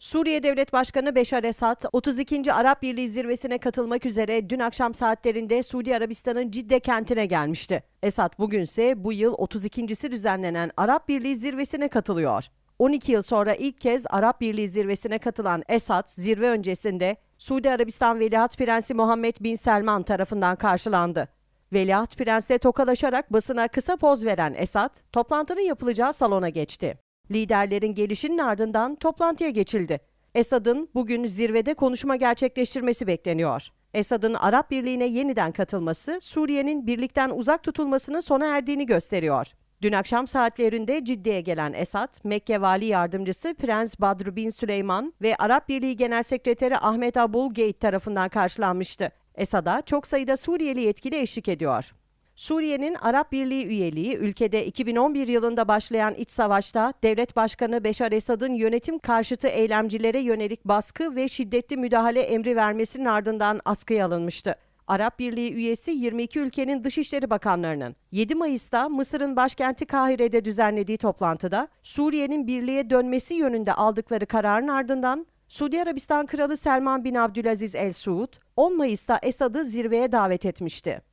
Suriye Devlet Başkanı Beşar Esad, 32. Arap Birliği zirvesine katılmak üzere dün akşam saatlerinde Suudi Arabistan'ın Cidde kentine gelmişti. Esad bugünse bu yıl 32.si düzenlenen Arap Birliği zirvesine katılıyor. 12 yıl sonra ilk kez Arap Birliği zirvesine katılan Esad, zirve öncesinde Suudi Arabistan Veliaht Prensi Muhammed Bin Selman tarafından karşılandı. Veliaht Prens'le tokalaşarak basına kısa poz veren Esad, toplantının yapılacağı salona geçti. Liderlerin gelişinin ardından toplantıya geçildi. Esad'ın bugün zirvede konuşma gerçekleştirmesi bekleniyor. Esad'ın Arap Birliği'ne yeniden katılması, Suriye'nin birlikten uzak tutulmasının sona erdiğini gösteriyor. Dün akşam saatlerinde Ciddi'ye gelen Esad, Mekke Vali Yardımcısı Prens Badr bin Süleyman ve Arap Birliği Genel Sekreteri Ahmet Abul Gate tarafından karşılanmıştı. Esad'a çok sayıda Suriyeli yetkili eşlik ediyor. Suriye'nin Arap Birliği üyeliği ülkede 2011 yılında başlayan iç savaşta devlet başkanı Beşar Esad'ın yönetim karşıtı eylemcilere yönelik baskı ve şiddetli müdahale emri vermesinin ardından askıya alınmıştı. Arap Birliği üyesi 22 ülkenin Dışişleri Bakanlarının 7 Mayıs'ta Mısır'ın başkenti Kahire'de düzenlediği toplantıda Suriye'nin birliğe dönmesi yönünde aldıkları kararın ardından Suudi Arabistan Kralı Selman bin Abdülaziz El Suud 10 Mayıs'ta Esad'ı zirveye davet etmişti.